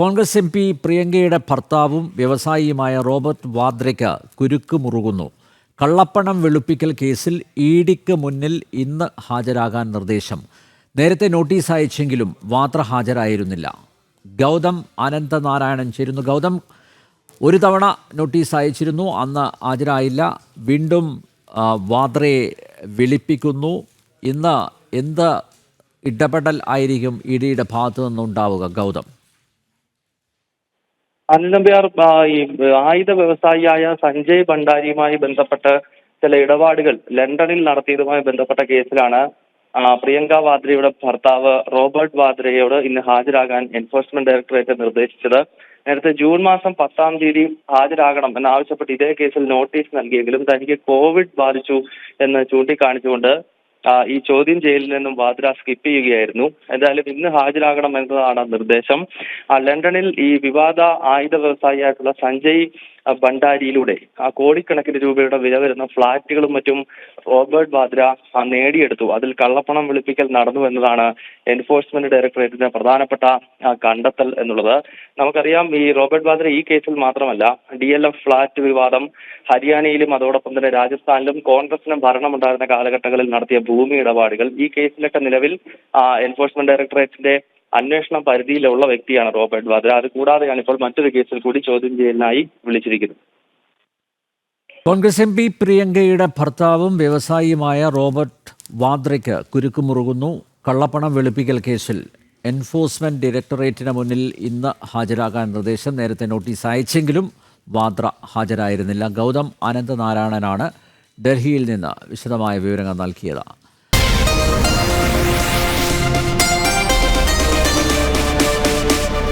Congress M P പ്രിയങ്കയുടെ ഭർത്താവും വ്യവസായിയുമായ Robert വാദ്രയ്ക്ക് കുരുക്ക് മുറുകുന്നു. കള്ളപ്പണം വെളുപ്പിക്കൽ കേസിൽ ഇ ഡിക്ക് മുന്നിൽ ഇന്ന് ഹാജരാകാൻ നിർദ്ദേശം. നേരത്തെ നോട്ടീസ് അയച്ചെങ്കിലും വാദ്ര ഹാജരായിരുന്നില്ല. ഗൗതം അനന്തനാരായണൻ ചേരുന്നു. ഗൗതം ഒരു തവണ നോട്ടീസ് അയച്ചിരുന്നു അന്ന് ഹാജരായില്ല. വീണ്ടും വാദ്രയെ വിളിപ്പിക്കുന്നു. ഇന്ന് എന്ത് ഇടപെടൽ ആയിരിക്കും ഇ ഡിയുടെ ഭാഗത്തു നിന്നുണ്ടാവുക? ഗൗതം. അനിൽ നമ്പ്യാർ ആ, ഈ ആയുധ വ്യവസായിയായ സഞ്ജയ് ഭണ്ഡാരിയുമായി ബന്ധപ്പെട്ട ചില ഇടപാടുകൾ ലണ്ടനിൽ നടത്തിയതുമായി ബന്ധപ്പെട്ട കേസിലാണ് പ്രിയങ്ക വാദ്രയുടെ ഭർത്താവ് റോബർട്ട് വാദ്രയോട് ഇന്ന് ഹാജരാകാൻ എൻഫോഴ്സ്മെന്റ് ഡയറക്ടറേറ്റ് നിർദ്ദേശിച്ചത്. നേരത്തെ ജൂൺ മാസം പത്താം തീയതി ഹാജരാകണം എന്നാവശ്യപ്പെട്ട് ഇതേ കേസിൽ നോട്ടീസ് നൽകിയെങ്കിലും തനിക്ക് കോവിഡ് ബാധിച്ചു എന്ന് ചൂണ്ടിക്കാണിച്ചുകൊണ്ട് ഈ ചോദ്യം ചെയ്യലിൽ നിന്നും വാദ്ര സ്കിപ്പ് ചെയ്യുകയായിരുന്നു. എന്തായാലും ഇന്ന് ഹാജരാകണം എന്നതാണ് നിർദ്ദേശം. ലണ്ടനിൽ ഈ വിവാദ ആയുധ വ്യവസായിയായിട്ടുള്ള സഞ്ജയ് ഭണ്ഡാരിയിലൂടെ ആ കോടിക്കണക്കിന് രൂപയുടെ വില വരുന്ന ഫ്ളാറ്റുകളും മറ്റും റോബർട്ട് വാദ്ര നേടിയെടുത്തു. അതിൽ കള്ളപ്പണം വെളുപ്പിക്കൽ നടന്നു എന്നതാണ് എൻഫോഴ്സ്മെന്റ് ഡയറക്ടറേറ്റിന്റെ പ്രധാനപ്പെട്ട കണ്ടെത്തൽ എന്നുള്ളത്. നമുക്കറിയാം ഈ റോബർട്ട് വാദ്ര ഈ കേസിൽ മാത്രമല്ല ഡി എൽ എഫ് ഫ്ളാറ്റ് വിവാദം ഹരിയാനയിലും അതോടൊപ്പം തന്നെ രാജസ്ഥാനിലും കോൺഗ്രസിന് ഭരണമുണ്ടായിരുന്ന കാലഘട്ടങ്ങളിൽ നടത്തിയ ഭൂമി ഇടപാടുകൾ ഈ കേസിലൊക്കെ നിലവിൽ എൻഫോഴ്സ്മെന്റ് ഡയറക്ടറേറ്റിന്റെ അന്വേഷണ പരിധിയിലുള്ള വ്യക്തിയാണ് റോബർട്ട് വാദ്ര. അത് കൂടാതെയാണ് ഇപ്പോൾ മറ്റൊരു കേസിൽ കൂടി ചോദ്യം ചെയ്യലിനായി വിളിച്ചിരിക്കുന്നത്. കോൺഗ്രസ് എം പി പ്രിയങ്കയുടെ ഭർത്താവും വ്യവസായിയുമായ റോബർട്ട് വാദ്രയ്ക്ക് കുരുക്കുമുറുകുന്നു. കള്ളപ്പണം വെളുപ്പിക്കൽ കേസിൽ എൻഫോഴ്സ്മെന്റ് ഡയറക്ടറേറ്റിന് മുന്നിൽ ഇന്ന് ഹാജരാകാൻ നിർദ്ദേശം. നേരത്തെ നോട്ടീസ് അയച്ചെങ്കിലും വാദ്ര ഹാജരായിരുന്നില്ല. ഗൗതം അനന്തനാരായണനാണ് ഡൽഹിയിൽ നിന്ന് വിശദമായ വിവരങ്ങൾ നൽകിയത്.